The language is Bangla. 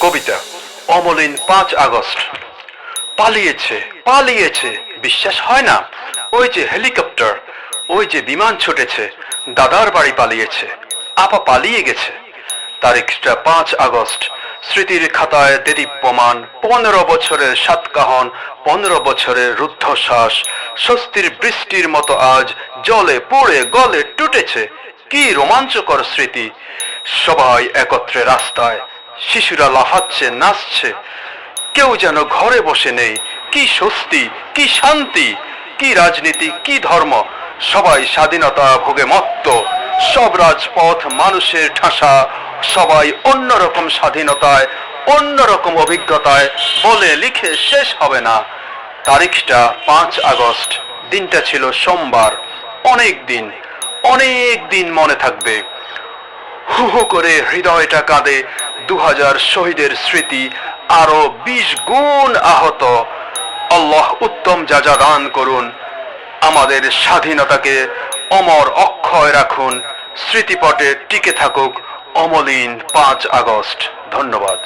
কবিতা। অমলিন পাঁচ আগস্ট। পালিয়েছে পালিয়েছে, বিশ্বাস হয় না। ওই যে হেলিকপ্টার, ওই যে বিমান ছুটেছে, দাদার বাড়ি পালিয়েছে, আপা পালিয়ে গেছে। তারিখটা পাঁচ আগস্ট, স্মৃতির খাতায় দেদীপ্যমান পনেরো বছরের সাতকাহন, পনেরো বছরের রুদ্ধশ্বাস, স্বস্তির বৃষ্টির মতো আজ, জলে পড়ে, গলে টুটেছে। কি রোমাঞ্চকর স্মৃতি। সবাই একত্রে রাস্তায় শিশুরা লাফাচ্ছে, নাচছে। কেউ যেন ঘরে বসে নেই। কি স্বস্তি, কি শান্তি, কি রাজনীতি, কি ধর্ম। সবাই স্বাধীনতা ভোগে মত্ত। সব রাজপথ মানুষের ঠাসা। সবাই অন্যরকম স্বাধীনতায়, অন্যরকম অভিজ্ঞতায়। বলে লিখে শেষ হবে না। তারিখটা পাঁচ আগস্ট। দিনটা ছিল সোমবার। অনেক দিন অনেক দিন মনে থাকবে। হু হু করে হৃদয়টা কাঁদে। দু হাজার শহীদের স্মৃতি আরও বিশ গুণ আহত। আল্লাহ উত্তম যা যা দান করুন, আমাদের স্বাধীনতাকে অমর অক্ষয় রাখুন। স্মৃতিপটে টিকে থাকুক অমলিন পাঁচ আগস্ট। ধন্যবাদ।